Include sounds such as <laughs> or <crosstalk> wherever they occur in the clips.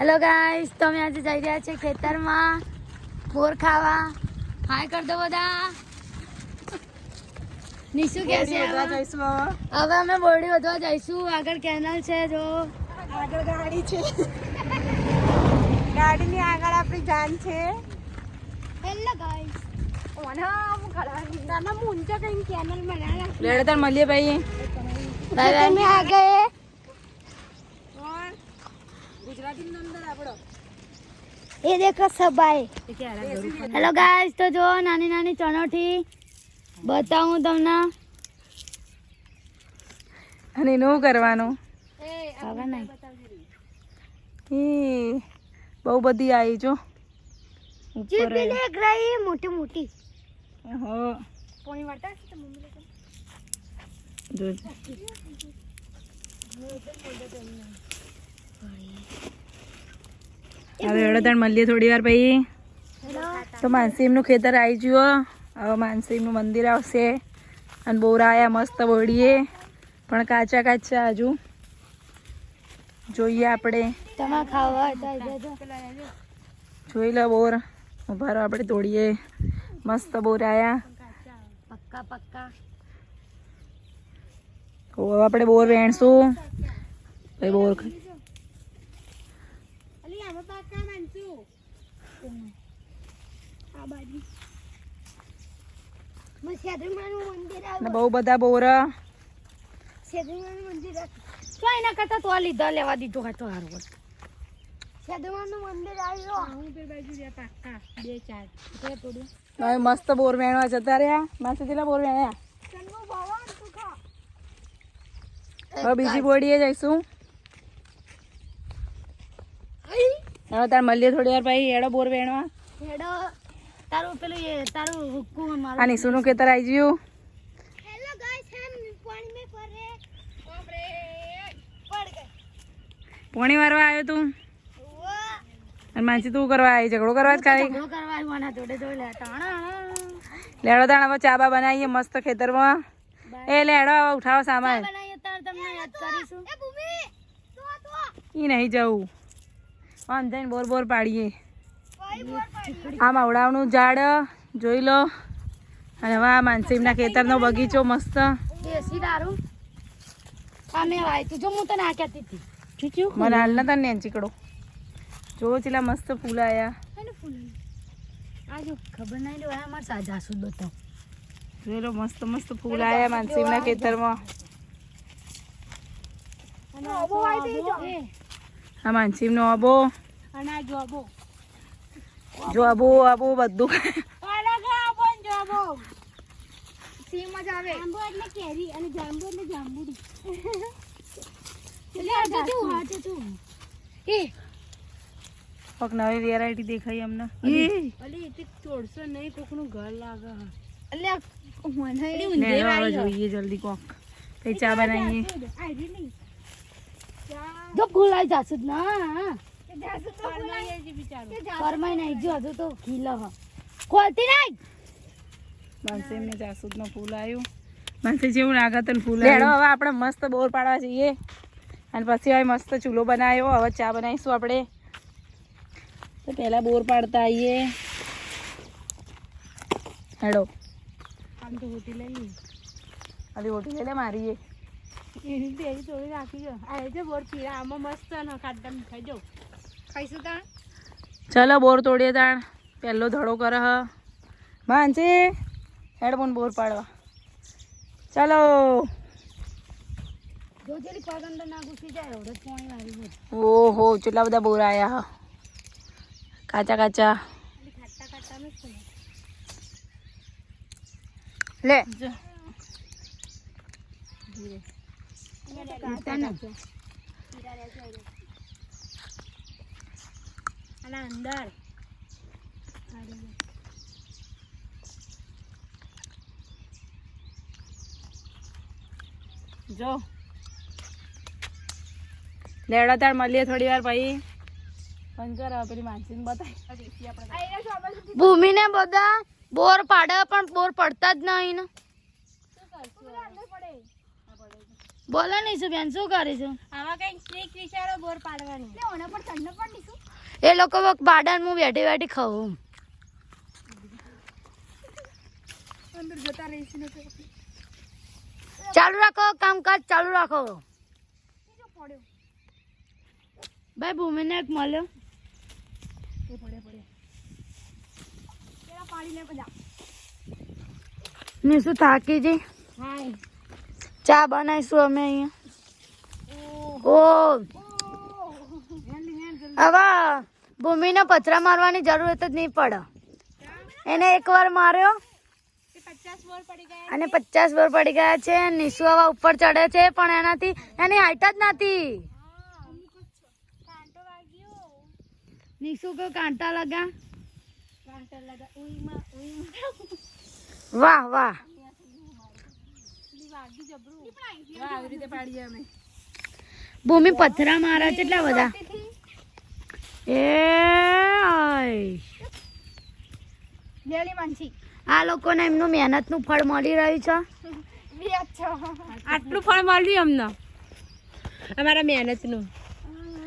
Hello guys તો અમે આજે જઈ રહ્યા છે ખેતરમાં. બોર ખાવા. હાય કર દો બધા. નિશુ કે છે હવે? અમે બોરડી વધવા જઈશું. આગળ કેનલ છે જો. આગળ ગાડી છે. ગાડીની આગળ આપણી જાન છે. હેલો ગાઈસ મળીએ ભાઈ બાય ગુજરાતી અંદર આપણો. એ દેખો સબાઈ હેલો ગાઈસ તો જો નાની નાની ચણોઠી બતાવું તમને. અને એનું કરવાનું. નહીં. બહુ બધી આવી જો. ઉપર મોટી મોટી. હો પોણી વાળતા હશે તો મમ્મી લોકો? જોજો. હવે એડો મળીએ થોડી વાર પછી. તો માનસીમનું ખેતર આવી જુઓ હવે માનસીમનું મંદિર આવશે. અને બોરા આવ્યા મસ્ત બોડીએ પણ કાચા કાચા હજુ. જોઈએ આપણે. જોઈ લો બોર. ઊભા રહો આપણે તોડીએ. મસ્ત બોર આયા પક્કા પક્કા. આપણે બોર વેણશું. બોર ખાઈ અલી આમાં પાકા માનસુ બહુ બધા બોરા. મંદિર તો એના કરતા તો આ લીધા લેવા દીધો કાતો હારું સેદુમાનું મંદિર આવ્યો. હું બે બાજુ રહ્યા પાકા બે ચાર. તે તોડ્યું. હવે મસ્ત બોર વેણવા જતા રહ્યા. માસે જેટલા બોર વેણ્યા? ચંગો ભવન તું ખા. હવે બીજી બોડીએ જઈશું. હવે તાર મળીએ થોડી વાર પછી એડો બોર વેણવા. હેડો. તારું પેલું એ તારું હુક્કુ મારું. આની નિશુનું ખેતર આવી ગયું. હેલો ગાઈસ હમ પાણી મે પડે ઓમરે પડ ગઈ. પોણી મારવા આવ્યો તું? અને માનસી તું કરવા આવી? ઝઘડો કરવા જ કાઈ ઝઘડો કરવા આવ્યો આના જોડે જોઈ લે ટાણા લેડો તાણા ચા બા બનાવીએ મસ્ત ખેતરમાં. એ લેડો ઉઠાવો સામાન. બનાવીએ તાર તમને યાદ કરીશું. એ ભૂમિ તો તો ઈ નહીં જવું. આમ જઈને બોર બોર પાડીએ. આ માવડાનું ઝાડ જોઈ લો. અને હવે આ માનસીમના ખેતરનો બગીચો મસ્ત. દેશી દારૂ. જો હું તને આ કહેતી હતી. ચૂચું મને હાલ નતા ને ચીકડો જો ચેલા મસ્ત ફૂલ આયા. ફૂલ આ જો ખબર નહીં લો અમાર સાજા સુદ બતાવ જોઈ લો મસ્ત મસ્ત ફૂલ આયા માનસીમના ખેતરમાં. આ માનસીમનો આબો. અને આ જોબો જો આબો આબો બધું. અલગ આબો જોબો સીમ જ આવે. જાંબુ એટલે કેરી અને જાંબુ એટલે જાંબુડી. નવી વેરાયટી દેખાય અમને. અલી તે તોડશો નહીં કોકનું ઘર લાગે. એટલે મને હવે જોઈએ જલ્દી કોક. પછી ચા બનાવીએ? જો ભૂલાઈ જાસુ જ ના. પરમાઈ નહીં જો હજુ તો ખીલો હ. ખોલતી નહીં. માનસીમને જાસૂદનું ફૂલ આવ્યું માનસી જેવું લાગે તને ફૂલ લેડો હવે આપણે મસ્ત બોર પાડવા જઈએ. અને પછી હવે મસ્ત ચૂલો બનાવ્યો. હવે ચા બનાવીશું આપણે. તો પહેલા બોર પાડતા આવીએ હેડો. આમ તો હોટી લઈ લી અલી હોટી લઈ લે મારીએ. એની તેરી થોડી રાખી જો. આ જે બોર પીરા આમાં મસ્ત ન ખાતા ખાઈ જો. ખાઈશું તા ચલો બોર તોડીએ તાણ. પહેલો ધડો કરે હ. માનસી હેડફોન બોર પાડવા. ચલો. ઓહો કેટલા બધા બોર આવ્યા હ. કાચા કાચા. ખાતા ખાતા અને અંદર. જો. લેડા તાર મળીએ થોડી વાર પછી. પંચર હવે પેલી માનસીને બતાય. ભૂમિને બધા બોર પાડે પણ બોર પડતા જ નહીં ને. બોલો નહીં શું બેન શું કરીશું? આમાં કઈ સ્નેક વિચારો બોર પાડવાની. એ લોકો બાડાન હું બેઠી બેઠી ખાઉં અંદર જતા રહીશું ચાલુ રાખો કામકાજ ચાલુ રાખો. ભાઈ ભૂમિને એક મળ્યો. ને શું થાકી જઈ હાય. ચા બનાવીશું અમે અહીંયા. ઓ હવે ભૂમિને પથરા મારવાની જરૂરત જ નહીં પડે. એને એકવાર માર્યો અને પચાસ બોર પડી ગયા અને પચાસ વાર પડી ગયા છે નિશુ હવા ઉપર ચડે છે પણ એનાથી એની હાઈટ જ નથી. નિશુ કે કાંટા લગા? કાંટો લગા ઉઈમાં ઉઈમાં. વાહ વાહ. ભૂમિ પથરા મારા છે એટલા બધા. એ આ લોકોને એમનું મહેનતનું ફળ મળી રહ્યું છે. <laughs> આટલું ફળ મળ્યું અમને અમારા મહેનતનું.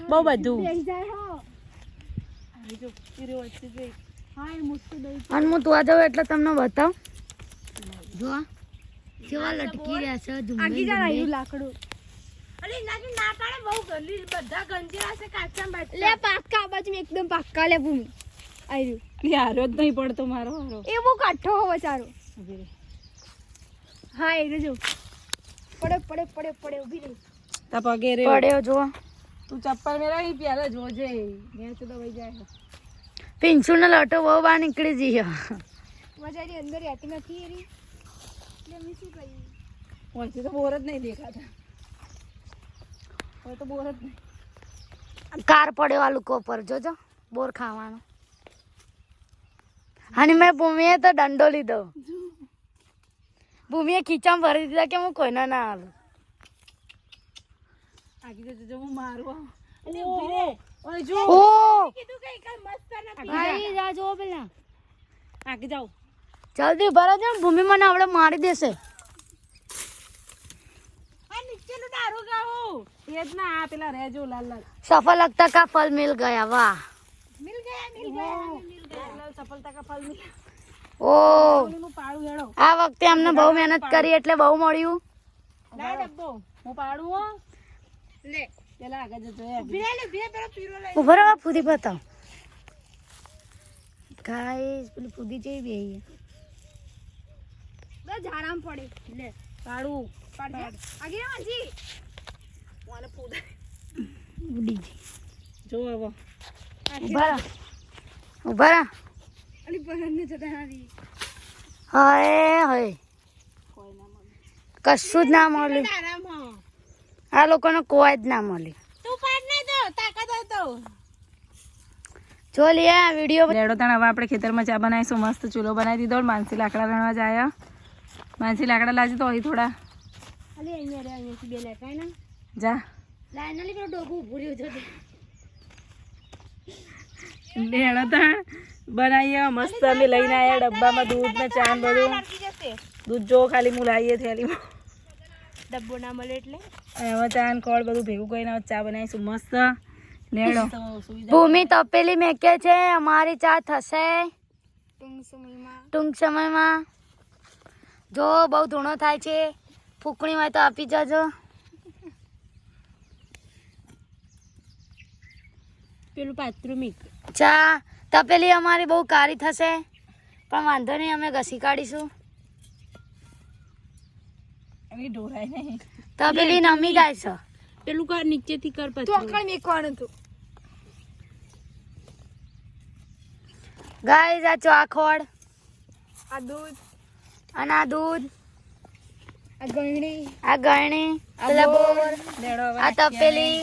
બહુ બધું. અને હું તું જાઉં એટલે તમને બતાવ. જો કેવા લટકી રહ્યા છે. લાકડું. અરે નાની ના પાડે બહુ ગંદી બધા ગંજેરા છે કાચા બાજુ લે પાક્કા બાજુ એકદમ પાક્કા લે ભૂમિ. આયરું. લે હારો જ નહીં પડતો મારો હારો. એ બહુ કાઠો હો સારો. હા એ જો પડે પડે પડે પડે ઊભી રહી. તા પગે રે પડ્યો જો તું ચપ્પલ મેળવી પહેલા જોજે. ઘેર તો વહી જાય. પિંચુ નો લટો બહુ બહાર નીકળી જઈએ મજાની અંદર રહેતી નથી એરી. એટલે મેં શું કર્યું? વચ્ચે તો બોર જ નહીં દેખાતા. હવે તો બોર જ નહીં. કાર પડ્યો આ લોકો પર જોજો બોર ખાવાનો. અને મેં ભૂમિએ તો દંડો લીધો. ભૂમિએ ખીચામાં ભરી દીધા કે હું કોઈને ના આલું આગી જજો હું મારું અને ઊભી રે. ઓય જો. ઓ! કીધું કઈ કઈ મસ્ત નથી ભાઈ જા જો પેલા. આગી જાવ જલ્દી ભરો છે ભૂમિ મને આપડે મારી દેશે. કેટલું તારું કા ફલ મિલ ગયા વાહ. મિલ આ વખતે અમને બહુ મહેનત કરી એટલે બહુ મળ્યું. ફૂદી જેવી બે ઝાડામાં પડે. પાડું. પાડ આગી ના મને પૂછ ઉડી ગઈ જો હવે ઊભા ઊભા અલી પરને જતા આવી હાય હાય કોઈ ના મળે કશું જ ના મળ્યું આ લોકોને કોઈ જ ના મળ્યું તું પાડ તાકાત હતો જો લે આ વીડિયો રેડો તણ હવે આપણે ખેતરમાં ચા બનાવીશું. મસ્ત ચૂલો બનાવી દીધો માનસી લાકડા વીણવા જાય. માનસી લાકડા લાજી તો અહીં થોડા. અલી અહીંયા રે અહીંયાથી બે લે કાઈ જા. લાઈનલી પેલો ડોકું ઉભું રહ્યું છે લેડો તાણ બનાવીએ મસ્ત અમે લઈને આવ્યા ડબ્બામાં દૂધ ને ચા બધું. દૂધ જો ખાલી હું લાવીએ થેલીમાં ડબ્બો ના મળે એટલે. હવે ચા ને ખોળ બધું ભેગું કરીને ચા બનાવીશું મસ્ત. લેડો ભૂમિ તપેલી મેકે છે અમારી ચા થશે. ટૂંક સમયમાં. ટૂંક સમયમાં. જો બહુ ધૂણો થાય છે. ફૂકણી હોય તો આપી જજો. પેલું પાત્રુમિક ચા તપેલી અમારી બહુ કારી થશે પણ વાંધો નહીં અમે ઘસી કાઢીશું. નહીં. તપેલી નમી જાય છે. પેલું કર નીચેથી કર પછી તો ગાય આ ચોખોડ આ દૂધ. અને આ દૂધ. આ આ આ તપેલી.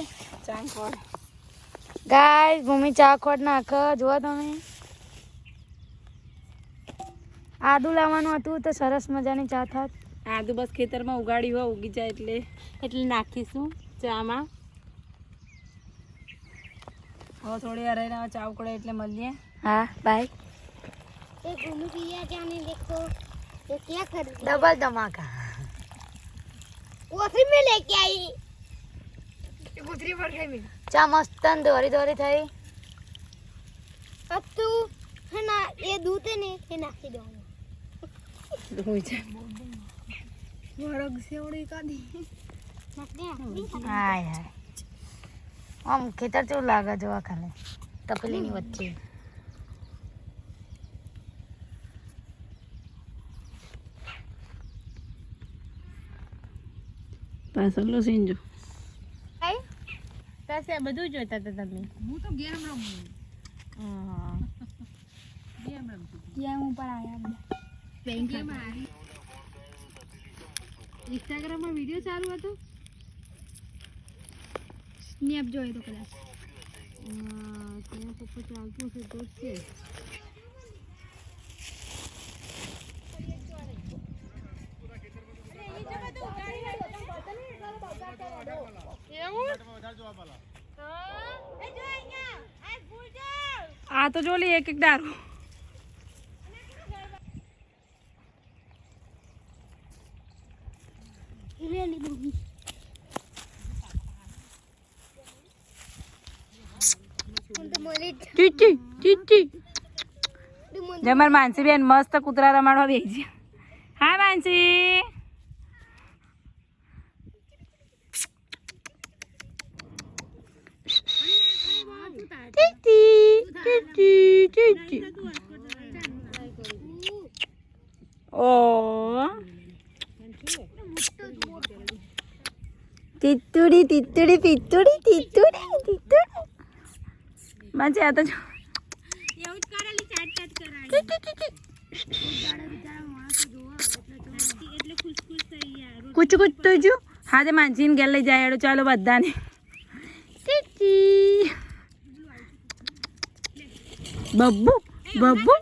ગાય ભૂમિ ચાખોડ નાખ જુઓ તમે. આદુ લાવવાનું હતું તો સરસ મજાની ચા થાત. આદુ બસ ખેતરમાં ઉગાડી હોય ઉગી જાય એટલે. એટલે નાખીશું ચામાં. હવે થોડી વાર રહીને ચા ઉકળે એટલે મળીએ. હા બાય. એ ભૂમિ પિયા જાને દેખો ડબલ ધમાકા. કોથરી મે લેકે આઈ? કોથરી પર ખાઈ મે. ચા મસ્તન દોરી દોરી થઈ. અબ તું હે ના એ દૂધે ને એ નાખી દો દોઈ જા મારો સેવડી કાઢી. નાખ હાય હાય. આમ ખેતર ચો લાગે જોવા ખાલે. તપલીની વચ્ચે. પાછળ સિંજો પાસે બધું જોતા હતા તમે? હું તો ગેમ રમું ગેમ રમતી ગેમ ઉપર આવ્યા બેંક ઇન્સ્ટાગ્રામમાં વીડિયો ચાલુ હતો? સ્નેપ જોયો તો કદાચ. ત્યાં પપ્પા ચાલતું હશે તો છે. આ તો જોલી એક એક દારૂ. જમર માનસી બેન મસ્ત કુતરા રમાડવા બેસી હા માનસી. એવું જ કરેલી ચાટ ચાટ કરાવી એટલે ખુશ ખુશ થઈ ગયા કુચ કુચ તો જો હા તે માનસીને ઘેર લઈ જાય હેડો ચાલો બધાને ટીટી बब्बू बब्बू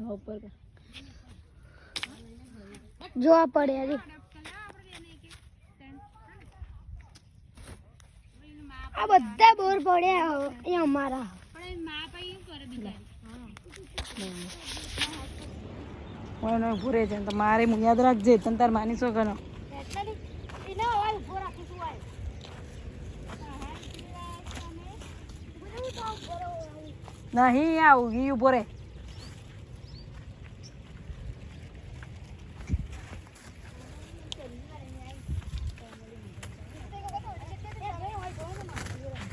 हाँ, जो आप पढ़े अरे आ बद बोर पड़े हमारा। મને એનો ભૂરે છે તો મારે હું યાદ રાખજે, તને તાર માની શું કરો નહીં આવું ઈ ઊભો રહે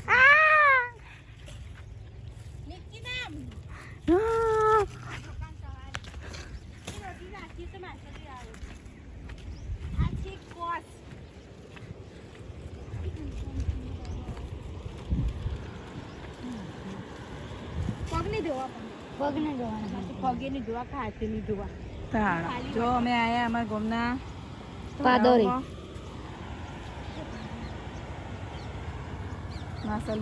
આ! પગને જોવા પગને જોવાના પગે ની જોવા કે હાથે ની જોવા તાળ. જો અમે આયા અમારા ગામના. પાદોરી. માસલ